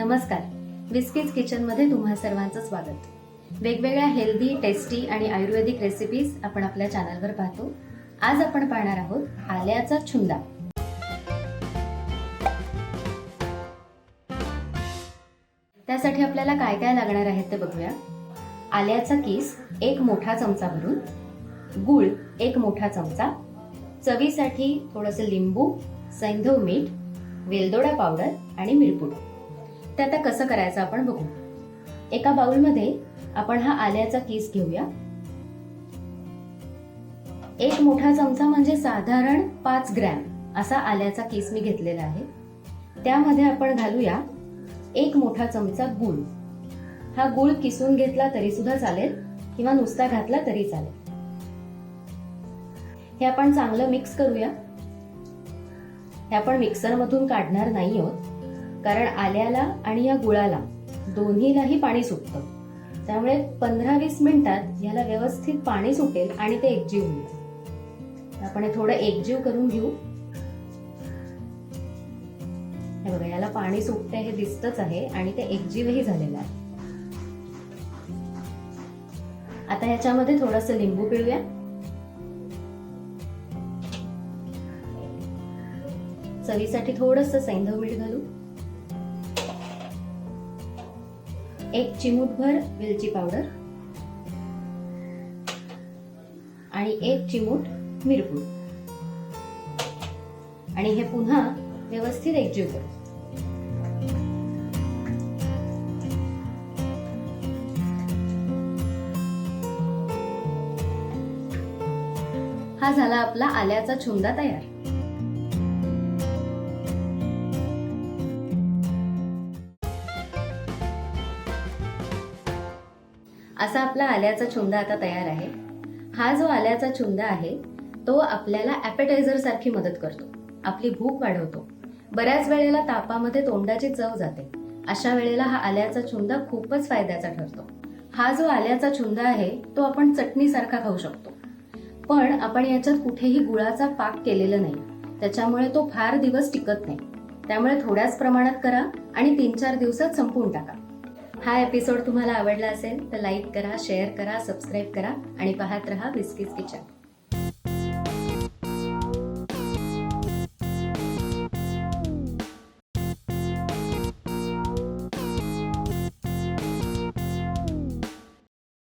नमस्कार. बिस्किट्स किचनमध्ये तुम्हा सर्वांचं स्वागत. वेगवेगळ्या हेल्दी टेस्टी आणि आयुर्वेदिक रेसिपीज आपण आपल्या चॅनलवर पाहतो. आज आपण पाहणार आहोत आल्याचा छुंदा. त्यासाठी आपल्याला काय काय लागणार आहेत ते बघूया. आल्याचा किस एक मोठा चमचा भरून गूळ एक मोठा चमचा चवीसाठी थोडंसं लिंबू सैंधव मीठ वेलदोडा पावडर आणि मिरपूड. ते आता कसं करायचं आपण बघू. एका बाउलमध्ये आपण हा आल्याचा केस घेऊया. एक मोठा चमचा म्हणजे साधारण पाच ग्रॅम असा आल्याचा केस मी घेतलेला आहे. त्यामध्ये आपण घालूया एक मोठा चमचा गुळ. हा गुळ किसून घेतला तरी सुद्धा चालेल किंवा नुसता घातला तरी चालेल. हे आपण चांगलं मिक्स करूया. हे आपण मिक्सरमधून काढणार नाही आहोत. कारण आल्याला आणि या गुळाला दोन्हीलाही पाणी सुटतं. त्यामुळे पंधरा वीस मिनिटात याला व्यवस्थित पाणी सुटेल आणि ते एकजीव होईल. आपण हे थोडं एकजीव करून घेऊ. हे बघा याला पाणी सुटते हे दिसतच आहे आणि ते एकजीवही झालेलं आहे. आता ह्याच्यामध्ये थोडस लिंबू पिळूया. चवीसाठी थोडस सैंधव मीठ घालू. एक चिमूटभर वेलची पावडर आणि एक चिमूट मिरपूड. आणि हे पुन्हा व्यवस्थित एकजीव करू हा झाला आपला आल्याचा छुंदा तयार. असा आपला आल्याचा छुंदा आता तयार आहे. हा जो आल्याचा छुंदा आहे तो आपल्याला ॲपेटायझर सारखी मदत करतो. आपली भूक वाढवतो. बऱ्याच वेळेला तापामध्ये तोंडाची चव जाते. अशा वेळेला हा आल्याचा छुंदा खूपच फायद्याचा ठरतो. हा जो आल्याचा छुंदा आहे तो आपण चटणीसारखा खाऊ शकतो. पण आपण याच्यात कुठेही गुळाचा पाक केलेला नाही. त्याच्यामुळे तो फार दिवस टिकत नाही. त्यामुळे थोड्याच प्रमाणात करा आणि तीन चार दिवसात संपवून टाका. हा एपिसोड तुम्हाला आवडला असेल तर लाईक करा शेअर करा सबस्क्राईब करा आणि पाहत रहा बिस्किट किचन.